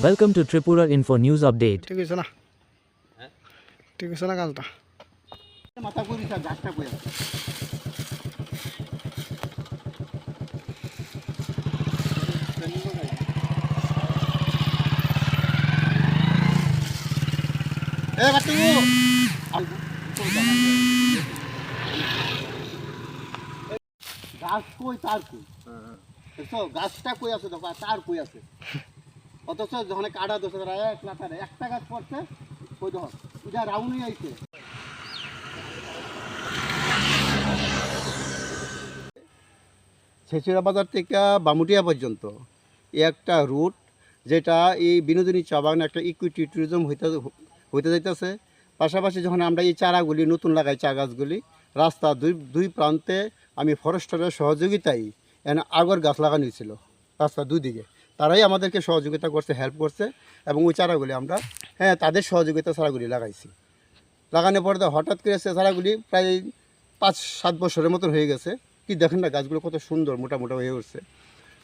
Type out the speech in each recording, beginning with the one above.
Welcome to Tripura Info News Update. ঠিক আছে না ঠিক আছে না কালটা মাথা কই দিছা গাছটা কই আছে এ বাটু গাছ কই তার কই দেখছো গাছটা কই আছে দেখো আর তার কই আছে অথচ যখন কাটা এক একটা গাছ পড়ছে ওই রাউন্ডই আইছে। ছেচুরা বাজার থেকে বামুটিয়া পর্যন্ত একটা রুট যেটা এই বিনোদিনী চা বাগানে একটা ইকুইটি ট্যুরিজম হইতে হইতে যাইতেছে। পাশাপাশি যখন আমরা এই চারাগুলি নতুন লাগাই, চা গাছগুলি, রাস্তা দুই দুই প্রান্তে আমি ফরেস্টারের সহযোগিতায় এনে আগর গাছ লাগানো হয়েছিল রাস্তা দুই দিকে। তারাই আমাদেরকে সহযোগিতা করছে হেল্প করছে এবং ওই চারাগুলি আমরা হ্যাঁ তাদের সহযোগিতা চারাগুলি লাগাইছি। লাগানোর পরে হঠাৎ করে সে চারাগুলি প্রায় পাঁচ, সাত বছরের মতন হয়ে গেছে। কি দেখেন না, গাছগুলো কত সুন্দর মোটা মোটা হয়ে উঠছে।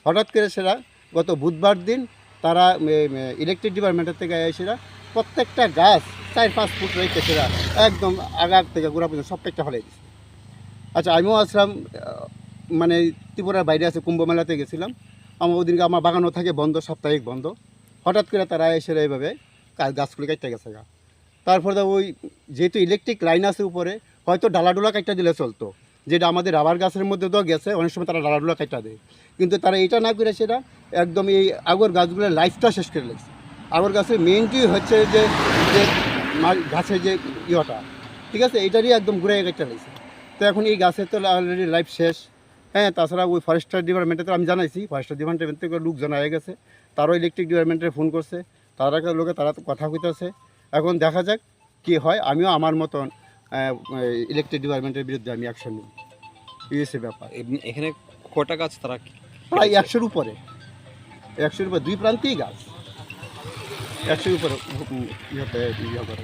হঠাৎ করে সেরা গত বুধবার দিন তারা ইলেকট্রিক ডিপার্টমেন্টের থেকে এসেরা প্রত্যেকটা গাছ চার, পাঁচ ফুট রয়েছে সেরা একদম আগার থেকে গোড়া পর্যন্ত প্রত্যেকটা ফলাই দিচ্ছে আচ্ছা আমিও আসলাম মানে ত্রিপুরার বাইরে আছে, কুম্ভ মেলাতে গেছিলাম। আমার ওদিনকে আমার বাগানও থাকে, বন্ধ, সাপ্তাহিক বন্ধ। হঠাৎ করে তারা এসে এইভাবে গাছগুলি কাটতে গেছে গা। তারপরে ওই যেহেতু ইলেকট্রিক লাইন আছে উপরে, হয়তো ডালাডোলা কাটটা দিলে চলতো। যেটা আমাদের রাবার গাছের মধ্যে তো গেছে, অনেক সময় তারা ডালাডোলা কাটটা দেয়। কিন্তু তারা এটা না করে সেটা একদম এই আগর গাছগুলোর লাইফটা শেষ করে লেগেছে। আগর গাছের মেইনটি হচ্ছে যে গাছের যে ইয়েটা। ঠিক আছে? এটারই একদম ঘুরে কাটটা লেগেছে। তো এখন এই গাছের তো অলরেডি লাইফ শেষ। হ্যাঁ তাছাড়া ওই ফরেস্টার ডিপার্টমেন্টে তো আমি জানাইছি ফরেস্টার ডিপার্টমেন্ট থেকে লোক জানা হয়ে গেছে তারাও ইলেকট্রিক ডিপার্টমেন্টে ফোন করছে তারা লোকে তারা তো কথা কইতেছে। এখন দেখা যাক কি হয় আমিও আমার মতন ইলেকট্রিক ডিপার্টমেন্টের বিরুদ্ধে আমি অ্যাকশন নিই ইউএসএ ব্যাপার। এখানে কটা গাছ তারা প্রায় একশোর উপরে। একশোর উপরে দুই প্রান্তেই গাছ। একশোর উপরে ইয়ে করা।